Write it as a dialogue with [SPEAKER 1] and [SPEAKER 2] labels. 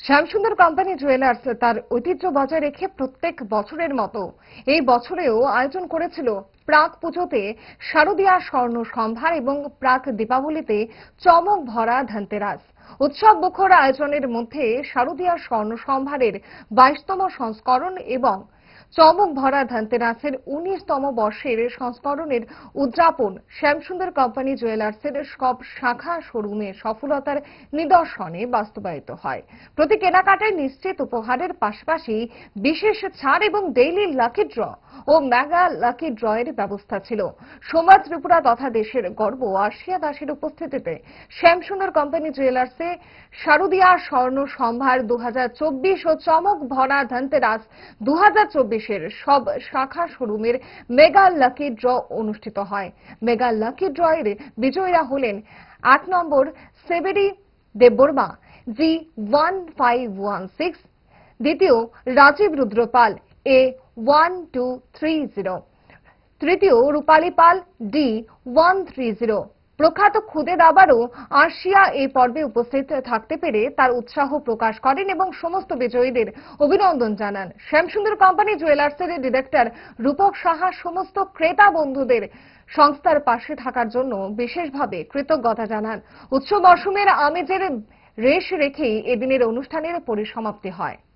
[SPEAKER 1] Shyamsundar company jewellers তার ঐতিহ্য বজায় রেখে প্রত্যেক বছরের মতো এই বছরেও আয়োজন করেছিল প্রাক পুজোতে শারদীয়া স্বর্ণ সম্ভার এবং প্রাক দীপাবলিতে চমক ভরা ধনতেরাস। উৎসব মুখর আয়োজনের মধ্যে শারদীয়া স্বর্ণ সম্ভারের বাইশতম সংস্করণ এবং চমক ভরা ধনতেরাসের উনিশতম বর্ষের সংস্করণের উদযাপন শ্যামসুন্দর কোম্পানি জুয়েলার্সের সব শাখা শোরুমে সফলতার নিদর্শনে বাস্তবায়িত হয়। প্রতি কেনাকাটায় নিশ্চিত উপহারের পাশাপাশি বিশেষ ছাড় এবং ডেইলি লাকি ড্র ও মেগা লাকি ড্রয়ের ব্যবস্থা ছিল। সমাজ ত্রিপুরা তথা দেশের গর্ব আশিয়া দাসের উপস্থিতিতে শ্যামসুন্দর কোম্পানি জুয়েলার্সে শারদীয়া স্বর্ণ সম্ভার দু হাজার চব্বিশ ও চমক ভরা ধনতেরাস দু এর সব শাখা শোরুমের মেগা লাকি ড্র অনুষ্ঠিত হয়। মেগা লাকি ড্রয়ের বিজয়ীরা হলেন আট নম্বর সেবেরি Debbarma, G one five one six, দ্বিতীয় Rajib Rudrapal, A one two three zero তৃতীয়, Rupali Pal, D one three zero প্রখ্যাত খুদে দাবারও আর্শিয়া এই পর্বে উপস্থিত থাকতে পেরে তার উৎসাহ প্রকাশ করেন এবং সমস্ত বিজয়ীদের অভিনন্দন জানান। শ্যামসুন্দর কোম্পানি জুয়েলার্সের ডিরেক্টর রূপক সাহা সমস্ত ক্রেতা বন্ধুদের সংস্থার পাশে থাকার জন্য বিশেষভাবে কৃতজ্ঞতা জানান। উৎসব মরশুমের আমেজের রেশ রেখেই এদিনের অনুষ্ঠানের পরিসমাপ্তি হয়।